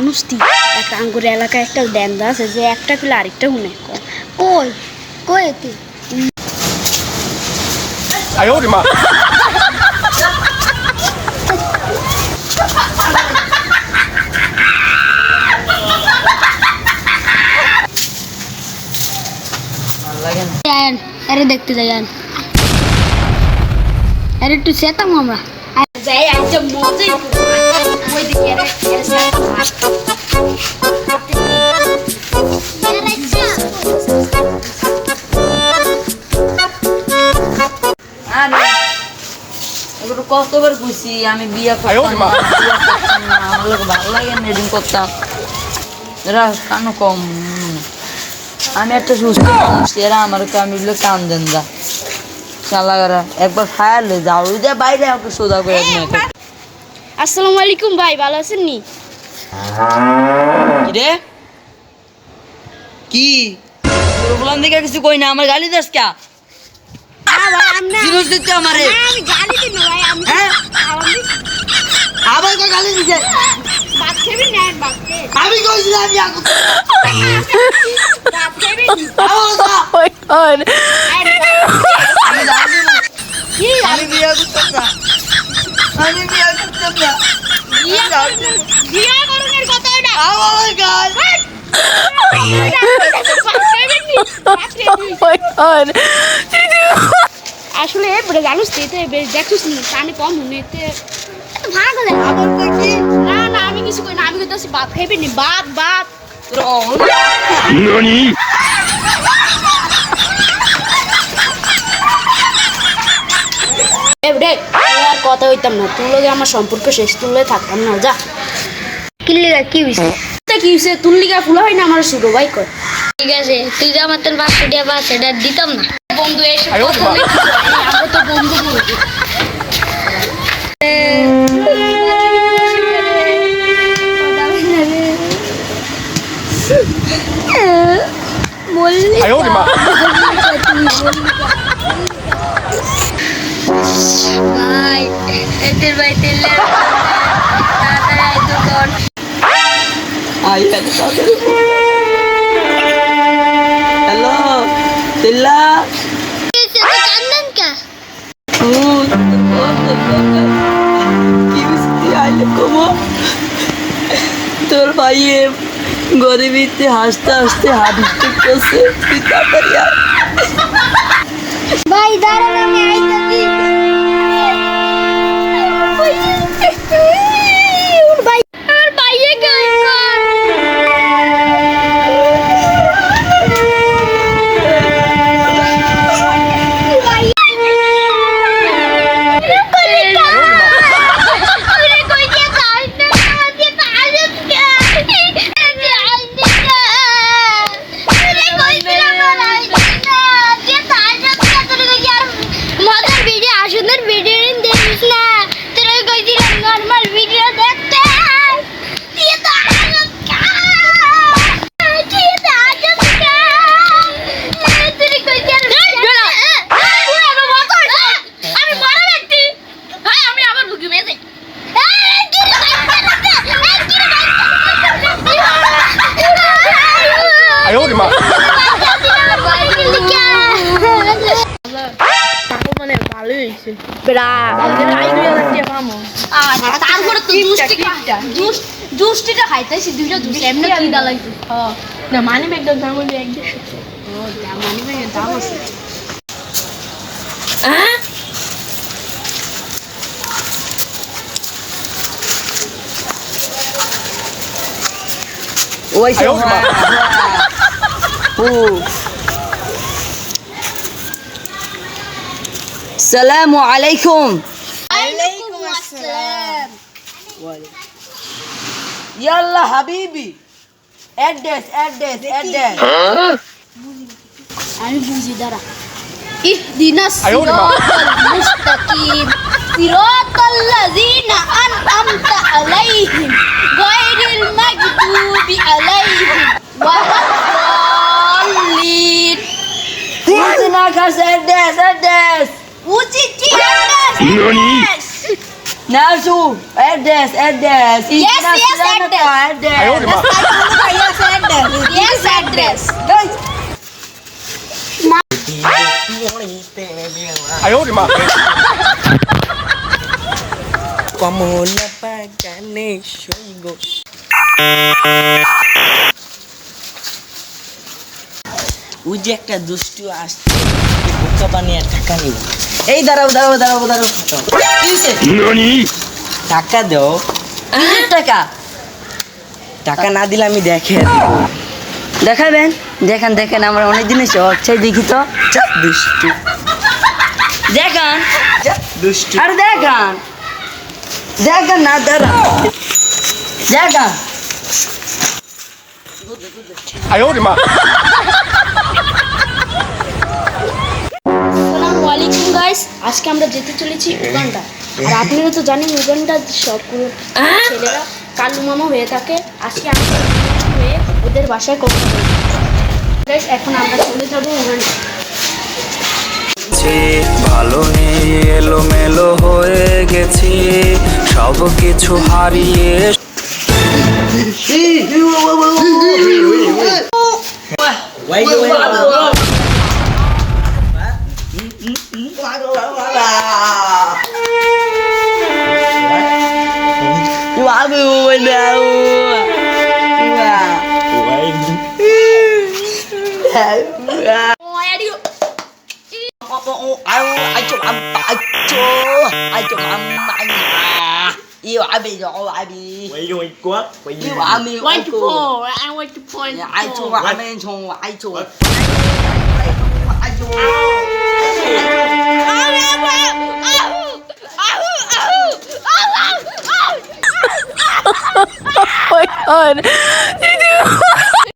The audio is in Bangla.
মানুষ দি একটা আঙ্গুর এলাকায় একটা ড্যান্দা আছে যে একটা কিলো আরেকটা হুনে। কই? কই তুই দেখতে যাই আরে একটু চেতাম আমরা। ওই দিকে আরে এগুলো কতবার বুঝছি আমি বিয়ে আয়ো করতাম মা। না, বিয়ে করতাম না, আমার লোক ভালো লাগে না এরকম করতাম এরা কেন কম আমি একটা সুস্থ মানুষ এরা আমার আমি কান দেন যা চালাগারা একবার ফায়ারলে যাও ওই যে বাইরে আমাকে সোজা করে নিয়ে আসসালামু আলাইকুম ভাই ভালো আছেন নি রে কি দিকে কিছু কই না আমার গালি দাস কা জিনিস আমি গালি দিন আমি হ্যাঁ আবার গালি দিছে আমি কইছি আমি বিয়ে করতাম আমি বিয়ে করতাম না। বিয়া করুন বিয়া করুনের কথা এটা আমার গাল আসলে এবারে জানিস তো এতে বেশ দেখছিস নি পানি কম হুনে এতে না না আমি কিছু কই না আমি কইতাছি ভাত খাইবি নি ভাত ভাত 何 এবারে কথা হইতাম না। তুই লগে আমার সম্পর্ক শেষ তুললে থাকতাম না যা। কিল্লিগা কি হইছে? কি হইছে? তোর লিগা ফুলা হয় না আমার ছোট ভাই কয়। ঠিক আছে তুই যা আমার তোর দিয়া বাস এটা দিতাম না। বন্ধু এসে আমরা তো বন্ধু বলব ভাই, এদের ভাই তেলে তাড়াতাড়ি আইতো কর হ্যালো, তিল্লা? তোর ভাইয়ে গরিবিতে হাসতে হাসতে স্টিক করছে, তুই তাড়াতাড়ি তো জুসটি জুস জুসটিটা খাইতেছি দুইটা জুস এমনি কি দা লাগছে না সালামু আলাইকুম। আলাইকুম আসসালাম। ইয়াল্লা হাবিবি অ্যাড্রেস অ্যাড্রেস অ্যাড্রেস আমি বুঝি দাঁড়া ইহদিনাস আয় ওরে মা। সিরাতাল মুস্তাকিম সিরাতাল লাযিনা আন'আমতা আলাইহিম গায়রিল মাগদুবি আলাইহিম ওয়া লাদ্দাল্লিন বুঝনা কাছে অ্যাড্রেস অ্যাড্রেস উচিত কি Nazu, Sue, add. Yes, yes, add dance. Add dance. Yes, add dance. Yes, add dance. Guys. അയോടി കമോല പകനേശ്വരി ഗോ ওই যে একটা দুষ্টু আসছে ওকে বোকা বানিয়ে টাকা নিব এই দাঁড়াও দাঁড়াও দাঁড়াও দাঁড়াও কি হইছে? 何 টাকা দাও কিসের টাকা টাকা না দিলে আমি দেখে দেখাবেন দেখেন দেখেন আমরা অনেক দিন এসে হচ্ছে দেখি তো যা দুষ্টু দেখান যা দুষ্টু আরে দেখান দেখান না দাঁড়া দেখান 哎呦我的妈！ গাইস আজকে আমরা যেতে চলেছি উগান্ডা। আর আপনারা তো জানেন উগান্ডার সবগুলো ছেলেরা কালু মামা হয়ে থাকে। আজকে আমরা হয়ে ওদের বাসায় করতে গাইস এখন আমরা চলে যাব উগান্ডা। ভালো নেই এলোমেলো হয়ে গেছি সব কিছু হারিয়ে quá quá đâu ai chụp ăn ai chụp ai chụp ăn ai mà yêu ai bị rồi ai bị quay quay quá quay yêu ai bị quay chụp ai quay chụp ai chụp ai chụp ai chụp Oh my god.